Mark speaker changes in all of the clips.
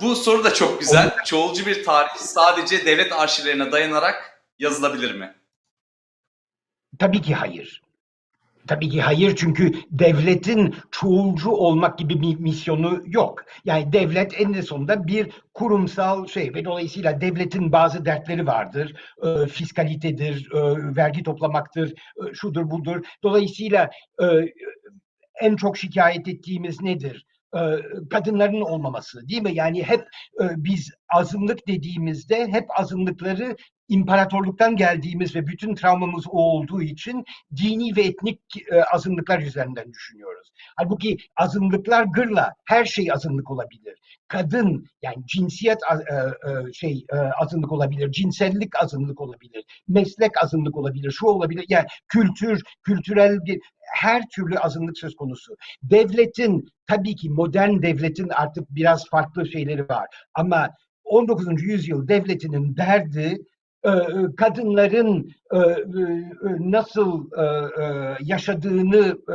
Speaker 1: Bu soru da çok güzel. Çoğulcu bir tarih sadece devlet arşivlerine dayanarak yazılabilir mi?
Speaker 2: Tabii ki hayır. Tabii ki hayır çünkü devletin çoğulcu olmak gibi bir misyonu yok. Yani devlet en sonunda bir kurumsal şey ve dolayısıyla devletin bazı dertleri vardır. E, fiskalitedir, e, vergi toplamaktır, e, şudur budur. Dolayısıyla e, en çok şikayet ettiğimiz nedir? E, kadınların olmaması değil mi? Yani hep e, biz azınlık dediğimizde hep azınlıkları imparatorluktan geldiğimiz ve bütün travmamız o olduğu için dini ve etnik e, azınlıklar üzerinden düşünüyoruz. Halbuki azınlıklar gırla her şey azınlık olabilir. Kadın yani cinsiyet e, e, şey e, azınlık olabilir, cinsellik azınlık olabilir, meslek azınlık olabilir, şu olabilir. Yani kültür, kültürel bir her türlü azınlık söz konusu. Devletin tabii ki modern devletin artık biraz farklı şeyleri var ama 19. yüzyıl devletinin derdi kadınların e, nasıl e, e, yaşadığını e,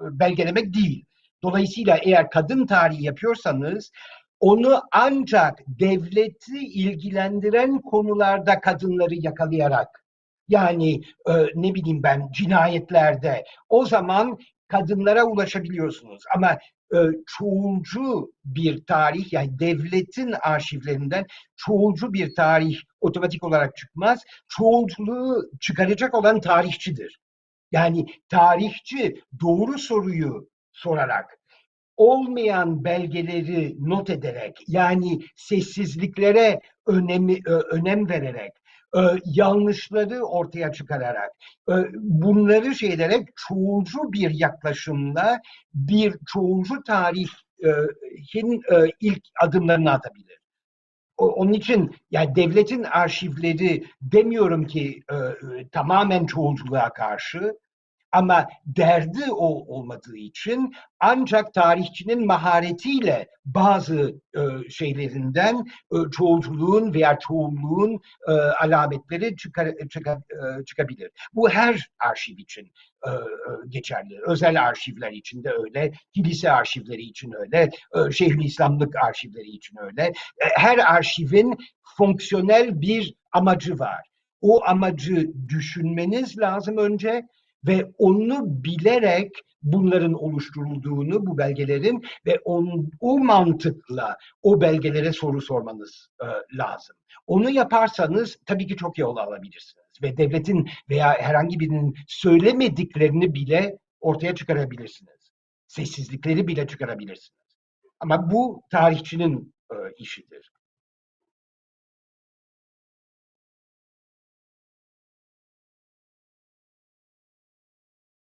Speaker 2: belgelemek değil. Dolayısıyla eğer kadın tarihi yapıyorsanız onu ancak devleti ilgilendiren konularda kadınları yakalayarak yani ne bileyim ben cinayetlerde o zaman kadınlara ulaşabiliyorsunuz. Ama çoğulcu bir tarih yani devletin arşivlerinden çoğulcu bir tarih otomatik olarak çıkmaz. Çoğulculuğu çıkaracak olan tarihçidir. Yani tarihçi doğru soruyu sorarak olmayan belgeleri not ederek yani sessizliklere önemi önem vererek yanlışları ortaya çıkararak bunları şey ederek çoğulcu bir yaklaşımla bir çoğulcu tarihin ilk adımlarını atabilir. Onun için yani devletin arşivleri demiyorum ki e, e, tamamen çoğulculuğa karşı ama derdi o olmadığı için ancak tarihçinin maharetiyle bazı e, şeylerinden e, çoğulculuğun veya çoğulluğun e, alametleri çıkar, çıka- e, çıkabilir. Bu her arşiv için e, e, geçerli. Özel arşivler için de öyle, kilise arşivleri için öyle, e, Şeyhülislamlık arşivleri için öyle. E, her arşivin fonksiyonel bir amacı var. O amacı düşünmeniz lazım önce ve onu bilerek bunların oluşturulduğunu, bu belgelerin ve on, o mantıkla o belgelere soru sormanız e, lazım. Onu yaparsanız tabii ki çok yol alabilirsiniz ve devletin veya herhangi birinin söylemediklerini bile ortaya çıkarabilirsiniz. Sessizlikleri bile çıkarabilirsiniz. Ama bu tarihçinin e, işidir.